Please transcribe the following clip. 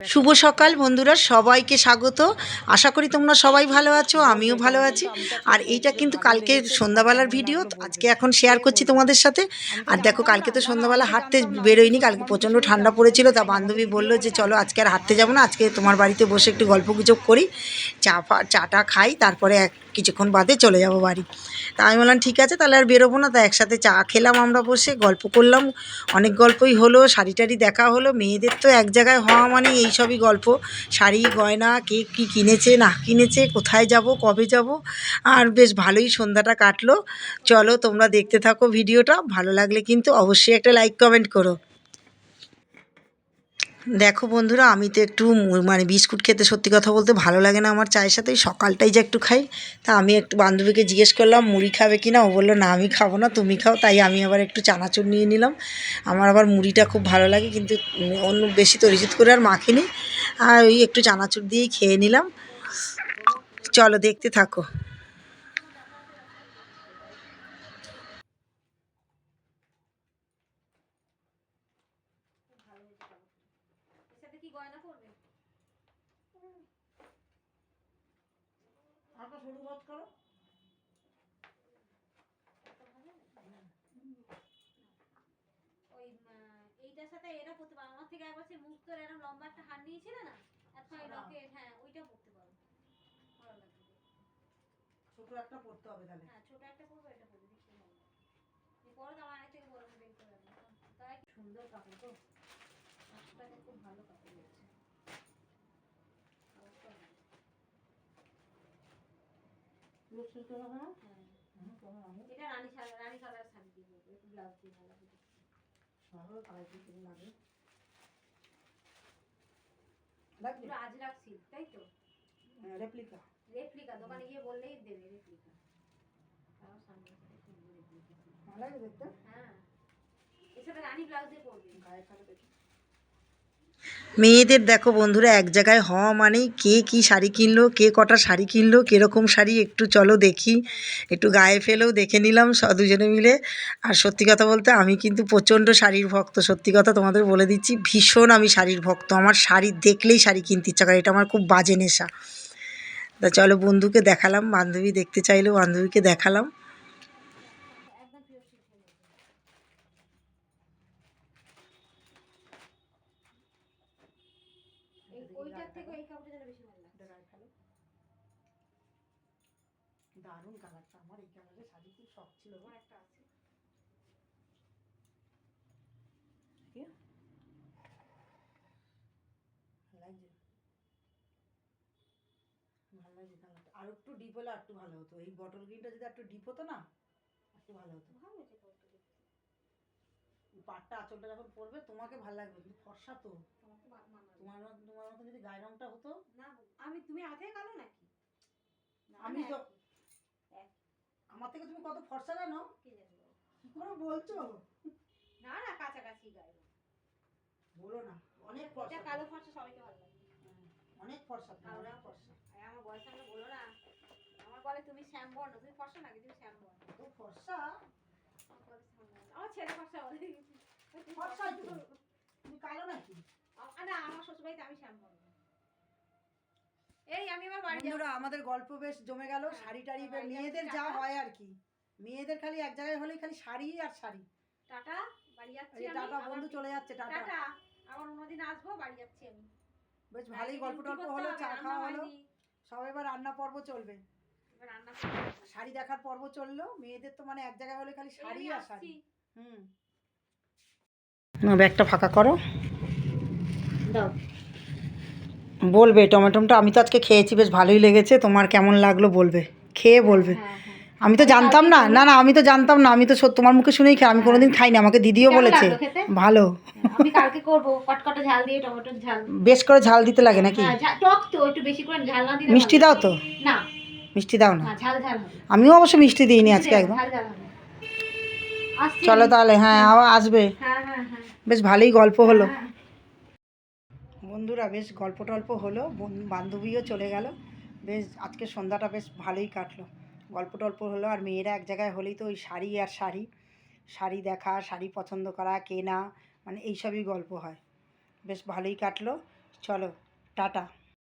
শুভ সকাল বন্ধুরা, সবাইকে স্বাগত। আশা করি তোমরা সবাই ভালো আছো, আমিও ভালো আছি। আর এইটা কিন্তু কালকে সন্ধ্যাবেলার ভিডিও আজকে এখন শেয়ার করছি তোমাদের সাথে। আর দেখো, কালকে তো সন্ধ্যাবেলা হাঁটতে বেরোয়নি, কালকে প্রচণ্ড ঠান্ডা পড়েছিল, তা বান্ধবী বলল যে, চলো, আজকে আর হাঁটতে যাব না, আজকে তোমার বাড়িতে বসে একটু গল্প গুজব করি, চা চাটা খাই, তারপরে এক কিছুক্ষণ বাদে চলে যাব বাড়ি। তা আমি বললাম, ঠিক আছে, তাহলে আর বেরোবো না। তা একসাথে চা খেলাম আমরা বসে, গল্প করলাম। অনেক গল্পই হলো, শাড়ি টাড়ি দেখা হলো। মেয়েদের তো এক জায়গায় হওয়া মানে এই সবই গল্প। শাড়ি, গয়না কে কী কিনেছে, না কিনেছে, কোথায় যাব, কবে যাব? আর বেশ ভালোই সন্ধ্যাটা কাটলো। চলো তোমরা দেখতে থাকো ভিডিওটা। ভালো লাগলে কিন্তু অবশ্যই একটা লাইক, কমেন্ট করো। দেখো বন্ধুরা, আমি তো একটু মানে বিস্কুট খেতে সত্যি কথা বলতে ভালো লাগে না আমার চায়ের সাথে সকালটাই যে একটু খাই। তা আমি একটু বান্ধবীকে জিজ্ঞেস করলাম, মুড়ি খাবে কি না ও বলল, না, আমি খাব না, তুমি খাও। তাই আমি আবার একটু চানাচুর নিয়ে নিলাম। আমার আবার মুড়িটা খুব ভালো লাগে, কিন্তু অন্য বেশি তো রিজিত করে আর মাখিনি। আর ওই একটু চানাচুর দিয়েই খেয়ে নিলাম। চলো, দেখতে থাকো। ওই এইটার সাথে পারো আমার থেকে একবার সে মুক্তর এরকম লম্বা একটা হার নিয়েছিল না এখন ওই লকেট হ্যাঁ ওইটা পরতে পারো ভালো লাগবে। ছোটো একটা পড়তে হবে তাহলে। হ্যাঁ ছোট একটা পরবে এটা পরবে দেখতে ভালো পরে তো আমার আগে থেকে বড় বের তাই সুন্দর কাপড় তো কাপড়টা খুব ভালো কাপড় হচ্ছে কাপড়টা ভালো। হ্যাঁ? এটা রানী শাড়ি রানী কালার শাড়ি দিয়ে পরবে একটু ব্লাউজ দিয়ে ভালো লাগবে এগুলো আজরাক সিল্ক তাই তো? রেপ্লিকা রেপ্লিকা দোকানে গিয়ে বললেই দেবে রেপ্লিকা তাও সামনে রেপ্লিকা ভালো দেখতে? হ্যাঁ। এর সাথে রানী ব্লাউজ পরবে। মেয়েদের দেখো বন্ধুরা, এক জায়গায় হওয়া মানেই কে কি শাড়ি কিনলো, কে কটা শাড়ি কিনলো, কীরকম শাড়ি, একটু চলো দেখি। একটু গায়ে ফেলেও দেখে নিলাম স দুজনে মিলে। আর সত্যি কথা বলতে, আমি কিন্তু প্রচণ্ড শাড়ির ভক্ত, সত্যি কথা তোমাদের বলে দিচ্ছি, ভীষণ আমি শাড়ির ভক্ত। আমার শাড়ি দেখলেই শাড়ি কিনতে ইচ্ছা করে, এটা আমার খুব বাজে নেশা। তা চলো বন্ধুকে দেখালাম, বান্ধবী দেখতে চাইলেও বান্ধবীকে দেখালাম একদম পিওর সিল্ক হয়ে যাবে এই ওইটার থেকে এই কাপড়টা যেন বেশি ভালো লাগে দারুণ কালারটা আমার এই কালারের শাড়ি খুব শখ ছিল আমার একটা আছে। লাগছে ভালো লাগছে কালারটা আর একটু ডিপ হলে আর একটু ভালো হতো। এই বটল গ্রিনটা যদি একটু ডিপ হতো না একটু ভালো হতো। ভালো এই পাটটা আঁচলটা যখন পরবে তোমাকে ভালো লাগবে কিন্তু ফর্সা তো। তোমার তোমার মতো যদি গায়ের রংটা হতো? না আমি তুমি আধে কালো নাকি? আমি তো আমার থেকে তুমি কত ফর্সা জানো? কি। করে বলছো? না না কাছাকাছি গায়ে রং। বলো না অনেক ফর্সা। কালো ফর্সা সবাইকে ভালো লাগে। অনেক ফর্সা কালো রং ফর্সা। আমার বয়স আমরা বলো না। আমার বলে তুমি শ্যাম বর্ণ তুমি ফর্সা নাকি? তুমি শ্যাম বর্ণ তো ফর্সা। আমার ছেলে ফর্সা বলে। তুমি ফর্সাই তো। তুমি কালো নাকি? না আমার শ্বশুর আমি শ্যাম এই আমি আমার বাড়ি বন্ধুরা আমাদের গল্প বেশ জমে গেল হ্যাঁ, শাড়ি টাড়ি মেয়েদের যা হয় আর কি। মেয়েদের খালি এক জায়গায় হলেই খালি শাড়ি আর শাড়ি। টাটা বাড়ি যাচ্ছি টাটা বন্ধু চলে যাচ্ছে টাটা। টাটা আবার অন্যদিন আসব বাড়ি যাচ্ছি আমি। বেশ ভালোই গল্প টল্প হলো চা খাওয়া হলো। সব এবার রান্না পর্ব চলবে। শাড়ি দেখার পর্ব চলল মেয়েদের তো মানে এক জায়গায় হলে খালি শাড়ি আর শাড়ি। আসছি। হুম ব্যাগটা ফাঁকা করো। বলবে টমেটোমটা আমি তো আজকে খেয়েছি বেশ ভালোই লেগেছে। তোমার কেমন লাগল বলবে। খেয়ে বলবে। হ্যাঁ হ্যাঁ। আমি তো জানতাম না না না আমি তো জানতাম না আমি তো তোমার মুখে শুনেই খাই আমি কোনোদিন খাইনি আমাকে দিদিও বলেছে। ভালো। আমি কালকে করব কটকটা ঝাল দিয়ে টমেটোর ঝাল। বেশ করে ঝাল দিতে লাগে নাকি? হ্যাঁ, টক তো একটু বেশি করে ঝাল না দিলে মিষ্টি দাও তো। না। মিষ্টি দাও না। না ঝাল ঝাল আমিও অবশ্য মিষ্টি দিইনি আজকে একদম। চলো তাহলে হ্যাঁ আবার আসবে। হ্যাঁ হ্যাঁ হ্যাঁ বেশ ভালোই গল্প হলো। হ্যাঁ। বন্ধুরা বেশ গল্প টল্প হলো বন- বান্ধবীও চলে গেল। বেশ আজকে সন্ধ্যাটা বেশ ভালোই কাটলো। গল্প টল্প হলো আর মেয়েরা এক জায়গায় হলেই তো ওই শাড়ি আর শাড়ি। শাড়ি দেখা শাড়ি পছন্দ করা কেনা মানে এইসবই গল্প হয়। বেশ ভালোই কাটলো। চলো টাটা।